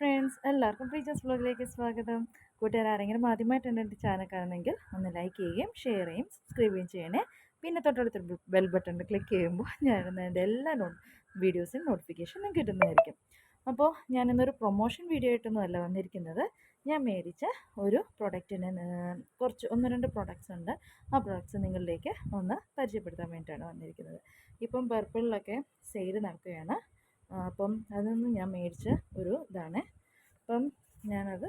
Friends എല്ലാവർക്കും teachers വ്ലോഗിലേക്ക് സ്വാഗതം. കൂട്ടുകാർ ആരെങ്കിലും ആദ്യമായിട്ടാണ് എന്റെ ചാനൽ കാണുന്നെങ്കിൽ ഒന്ന് ലൈക്ക് ചെയ്യുകയും ഷെയർ ചെയ്യും സബ്സ്ക്രൈബ് ചെയ്യണേ. പിന്നെ തൊട്ടടുത്തൊരു ബെൽ ബട്ടൺ ക്ലിക്ക് ചെയ്യുമ്പോൾ ഞാൻ എന്റെ എല്ലാ നോ വീഡിയോസിനും നോട്ടിഫിക്കേഷനും കിട്ടുന്നതായിരിക്കും. അപ്പോൾ ഞാനിന്നൊരു പ്രൊമോഷൻ വീഡിയോ ആയിട്ടൊന്നും അല്ല വന്നിരിക്കുന്നത്. ഞാൻ മേടിച്ച ഒരു പ്രൊഡക്റ്റിന് കുറച്ച് ഒന്ന് രണ്ട് പ്രൊഡക്ട്സ് ഉണ്ട്. ആ പ്രൊഡക്ട്സ് നിങ്ങളിലേക്ക് ഒന്ന് പരിചയപ്പെടുത്താൻ വേണ്ടിയിട്ടാണ് വന്നിരിക്കുന്നത്. ഇപ്പം പർപ്പിളിലൊക്കെ സെയിൽ നടക്കുകയാണ്. അപ്പം അതൊന്ന് ഞാൻ മേടിച്ച ഒരു ഇതാണ്. അപ്പം ഞാനത്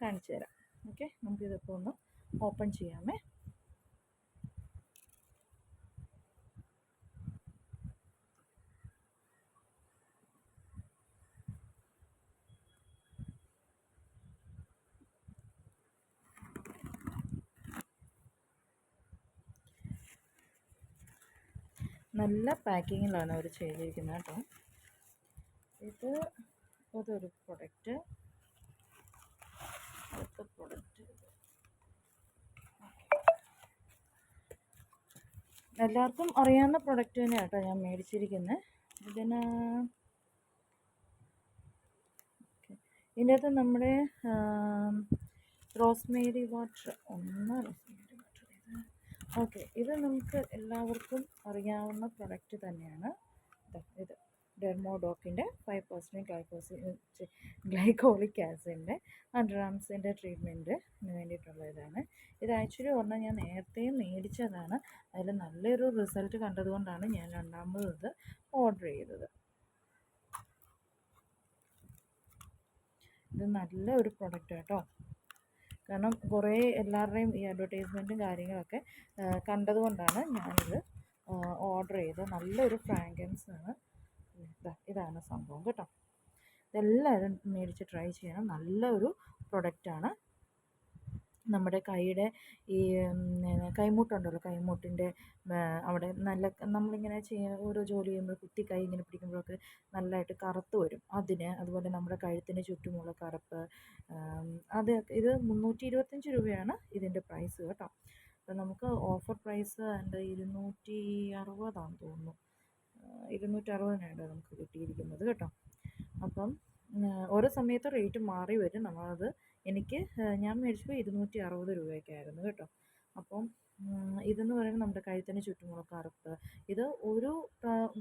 കാണിച്ചു തരാം. ഓക്കെ നമുക്കിതിപ്പോൾ ഒന്ന് ഓപ്പൺ ചെയ്യാമേ. നല്ല പാക്കിങ്ങിലാണ് അവർ ചെയ്തിരിക്കുന്നത് കേട്ടോ. ഇത് അതൊരു പ്രൊഡക്റ്റ് അടുത്ത പ്രൊഡക്റ്റ് എല്ലാവർക്കും അറിയാവുന്ന പ്രൊഡക്റ്റ് തന്നെയാണ് കേട്ടോ ഞാൻ മേടിച്ചിരിക്കുന്നത് ഇതിന് ഇതിന്റെ അകത്ത് നമ്മുടെ റോസ്മേരി വാട്ടർ ഒന്ന് റോസ്മേരി വാട്ടർ ഓക്കെ ഇത് നമുക്ക് എല്ലാവർക്കും അറിയാവുന്ന പ്രൊഡക്റ്റ് തന്നെയാണ്. ഇത്. ഡെർമോഡോക്കിന്റെ ഫൈവ് പെർസെന്റ് ഗ്ലൈക്കോസി ഗ്ലൈക്കോളിക് ആസിഡിന്റെ അഡ്രാംസിന്റെ ട്രീറ്റ്മെന്റിന് വേണ്ടിയിട്ടുള്ള ഇതാണ് ഇത് ആക്ച്വലി പറഞ്ഞാൽ ഞാൻ നേരത്തെ മേടിച്ചതാണ്. അതിൽ നല്ലൊരു റിസൾട്ട് കണ്ടതുകൊണ്ടാണ് ഞാൻ രണ്ടാമത് ഇത് ഓർഡർ ചെയ്തത്. ഇത് നല്ല ഒരു പ്രൊഡക്റ്റ് കേട്ടോ കാരണം കുറേ എല്ലാവരുടെയും ഈ അഡ്വർടൈസ്മെന്റും കാര്യങ്ങളൊക്കെ ആ, കണ്ടതുകൊണ്ടാണ് ഞാനിത് ഓർഡർ ചെയ്തത്. നല്ലൊരു ഫ്രാഗ്രൻസ് ആണ്. ഇതാണ് സംഭവം കേട്ടോ. ഇതെല്ലാവരും മേടിച്ച് ട്രൈ ചെയ്യണം. നല്ലൊരു പ്രൊഡക്റ്റാണ് നമ്മുടെ കൈയുടെ ഈ കൈമുട്ടുണ്ടല്ലോ കൈമുട്ടിന്റെ അവിടെ നല്ല നമ്മളിങ്ങനെ ചെയ്യുന്ന ഓരോ ജോലി ചെയ്യുമ്പോൾ കുത്തി കൈ ഇങ്ങനെ പിടിക്കുമ്പോഴൊക്കെ നല്ലതായിട്ട് കറുത്ത് വരും. അതിന് അതുപോലെ നമ്മുടെ കഴുത്തിന് ചുറ്റുമുള്ള കറുപ്പ് അത് ഇത് മുന്നൂറ്റി ഇരുപത്തഞ്ച് രൂപയാണ് ഇതിന്റെ പ്രൈസ് കേട്ടോ. അപ്പം നമുക്ക് ഓഫർ പ്രൈസ് എന്റെ ഇരുന്നൂറ്റി അറുപതാണെന്ന് തോന്നുന്നു. ഇരുന്നൂറ്റി അറുപതിനാണ് നമുക്ക് കിട്ടിയിരിക്കുന്നത് കേട്ടോ. അപ്പം ഓരോ സമയത്ത് റേറ്റ് മാറി വരും. നമ്മളത് എനിക്ക് ഞാൻ മേടിച്ചപ്പോൾ ഇരുന്നൂറ്റി അറുപത് രൂപയൊക്കെയായിരുന്നു കേട്ടോ. അപ്പം ഇതെന്ന് പറയുന്നത് നമ്മുടെ കഴുത്തിന് ചുറ്റുമുള്ള കറുപ്പ് ഇത് ഒരു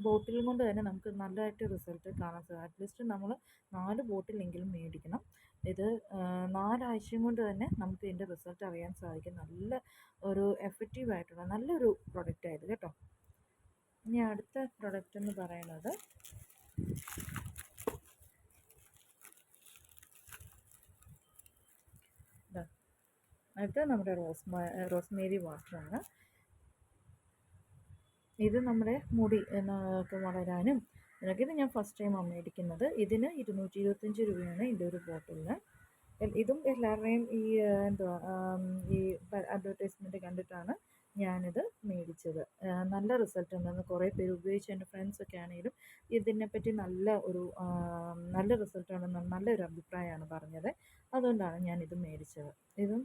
ബോട്ടിൽ കൊണ്ട് തന്നെ നമുക്ക് നല്ലതായിട്ട് റിസൾട്ട് കാണാൻ സാധിക്കും അറ്റ്ലീസ്റ്റ് നമ്മൾ നാല് ബോട്ടിലെങ്കിലും മേടിക്കണം. ഇത് നാലാഴ്ചയും കൊണ്ട് തന്നെ നമുക്ക് ഇതിന്റെ റിസൾട്ട് അറിയാൻ സാധിക്കും. നല്ല ഒരു എഫക്റ്റീവ് ആയിട്ടുള്ള നല്ലൊരു പ്രൊഡക്റ്റായത് കേട്ടോ. ഇനി അടുത്ത പ്രൊഡക്റ്റ് എന്ന് പറയുന്നത് അടുത്ത നമ്മുടെ റോസ്മ റോസ്മേരി വാട്ടറാണ് ഇത് നമ്മുടെ മുടി എന്നൊക്കെ വളരാനും ഇത് ഞാൻ ഫസ്റ്റ് ടൈം മേടിക്കുന്നത്. ഇതിന് ഇരുന്നൂറ്റി ഇരുപത്തഞ്ച് രൂപയാണ് ഇതിന്റെ ഒരു ബോട്ടിലിന് ഇതും എല്ലാവരുടെയും ഈ എന്തുവാ ഈ അഡ്വർടൈസ്മെന്റ് കണ്ടിട്ടാണ് ഞാനിത് മേടിച്ചത്. നല്ല റിസൾട്ട് ഉണ്ടെന്ന് കുറേ പേര് ഉപയോഗിച്ച് എന്റെ ഫ്രണ്ട്സൊക്കെ ആണെങ്കിലും ഇതിനെപ്പറ്റി നല്ല ഒരു നല്ല റിസൾട്ട് ഉണ്ടെന്ന് നല്ലൊരു അഭിപ്രായമാണ് പറഞ്ഞത്. അതുകൊണ്ടാണ് ഞാനിത് മേടിച്ചത്. ഇതും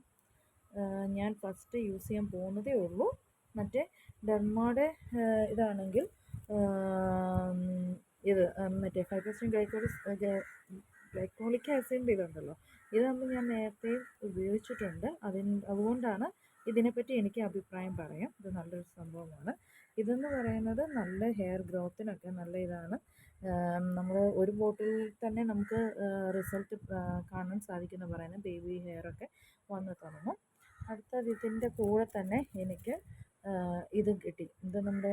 ഞാൻ ഫസ്റ്റ് യൂസ് ചെയ്യാൻ പോകുന്നതേ ഉള്ളൂ. മറ്റേ ഡെർമോടെ ഇതാണെങ്കിൽ ഇത് മറ്റേ പെർസെന്റ് ഗ്ലൈക്കോളിസ് ഗ്ലൈക്കോളിക് ആസിഡിന്റെ ഇതുണ്ടല്ലോ. ഇതാകുമ്പോൾ ഞാൻ നേരത്തെ ഉപയോഗിച്ചിട്ടുണ്ട്. അതിന് അതുകൊണ്ടാണ് ഇതിനെപ്പറ്റി എനിക്ക് അഭിപ്രായം പറയാം. ഇത് നല്ലൊരു സംഭവമാണ്. ഇതെന്ന് പറയുന്നത് നല്ല ഹെയർ ഗ്രോത്തിനൊക്കെ നല്ല ഇതാണ്. നമ്മൾ ഒരു ബോട്ടിൽ തന്നെ നമുക്ക് റിസൾട്ട് കാണാൻ സാധിക്കുന്ന പറയുന്നത് ബേബി ഹെയറൊക്കെ വന്ന് തുടങ്ങും. അടുത്തത് ഇതിന്റെ കൂടെ തന്നെ എനിക്ക് ഇതും കിട്ടി. ഇത് നമ്മുടെ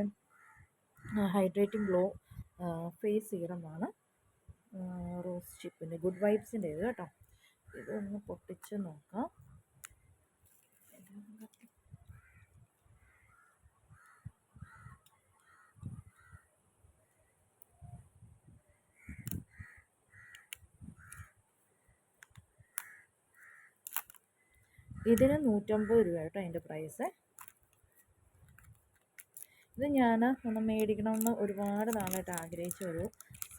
ഹൈഡ്രേറ്റിംഗ് ഗ്ലോ ഫേസ് സീറമാണ് റോസ് ചിപ്പിന്റെ ഗുഡ് വൈബ്സിന്റെ ഇത് കേട്ടോ. ഇതൊന്ന് പൊട്ടിച്ച് നോക്കാം. ഇതിന് നൂറ്റമ്പത് രൂപ കേട്ടോ അതിന്റെ പ്രൈസ് ഇത് ഞാൻ ഒന്ന് മേടിക്കണമെന്ന് ഒരുപാട് നാളായിട്ട് ആഗ്രഹിച്ച ഒരു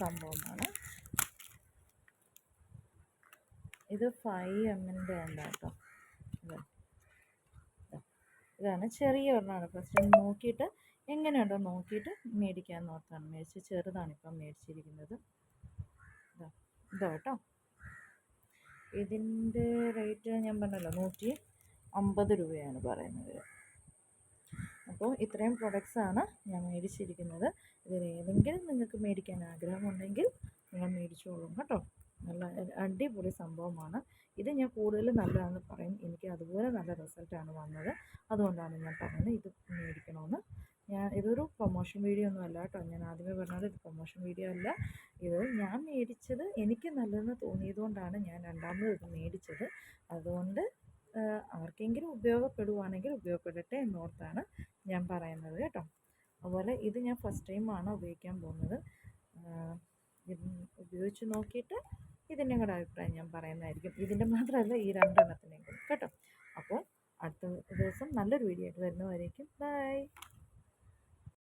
സംഭവമാണ്. ഇത് ഫൈവ് എമ്മിന്റെ ഉണ്ടാട്ടോ ഇതാണ് ചെറിയ ഒരെണ്ണമാണ്. ഫസ്റ്റ് നോക്കിയിട്ട് എങ്ങനെയുണ്ടോ നോക്കിയിട്ട് മേടിക്കാൻ നോക്കാണ് മേടിച്ച് ചെറുതാണ് ഇപ്പം മേടിച്ചിരിക്കുന്നത് ഇതാ കേട്ടോ. ഇതിന്റെ റേറ്റ് ഞാൻ പറഞ്ഞല്ലോ നൂറ്റി അമ്പത് രൂപയാണ് പറയുന്നത്. അപ്പോൾ ഇത്രയും പ്രൊഡക്ട്സാണ് ഞാൻ മേടിച്ചിരിക്കുന്നത്. ഇതിൽ ഏതെങ്കിലും നിങ്ങൾക്ക് മേടിക്കാൻ ആഗ്രഹമുണ്ടെങ്കിൽ നിങ്ങൾ മേടിച്ചോളും കേട്ടോ. നല്ല അടിപൊളി സംഭവമാണ്. ഇത് ഞാൻ കൂടുതൽ നല്ലതാണെന്ന് പറയും. എനിക്ക് അതുപോലെ നല്ല റിസൾട്ടാണ് വന്നത്. അതുകൊണ്ടാണ് ഞാൻ പറയുന്നത് ഇത് മേടിക്കണമെന്ന്. ഞാൻ ഇതൊരു പ്രൊമോഷൻ വീഡിയോ ഒന്നും അല്ല കേട്ടോ. ഞാൻ ആദ്യമേ പറഞ്ഞത് ഇത് പ്രൊമോഷൻ വീഡിയോ അല്ല. ഇത് ഞാൻ മേടിച്ചത് എനിക്ക് നല്ലതെന്ന് തോന്നിയതുകൊണ്ടാണ് ഞാൻ രണ്ടാമത് ഇത് മേടിച്ചത്. അതുകൊണ്ട് ആർക്കെങ്കിലും ഉപയോഗപ്പെടുവാണെങ്കിൽ ഉപയോഗപ്പെടട്ടെ എന്നോർത്താണ് ഞാൻ പറയുന്നത് കേട്ടോ. അതുപോലെ ഇത് ഞാൻ ഫസ്റ്റ് ടൈമാണ് ഉപയോഗിക്കാൻ പോകുന്നത്. ഉപയോഗിച്ച് നോക്കിയിട്ട് ഇതിന്റെ കൂടെ അഭിപ്രായം ഞാൻ പറയുന്നതായിരിക്കും. ഇതിന്റെ മാത്രമല്ല ഈ രണ്ടെണ്ണത്തിന്റെയും കൂടെ. കേട്ടോ. അപ്പോൾ അടുത്ത ദിവസം നല്ലൊരു വീഡിയോ ആയിട്ട് വരുന്നവരേക്കും. ബൈ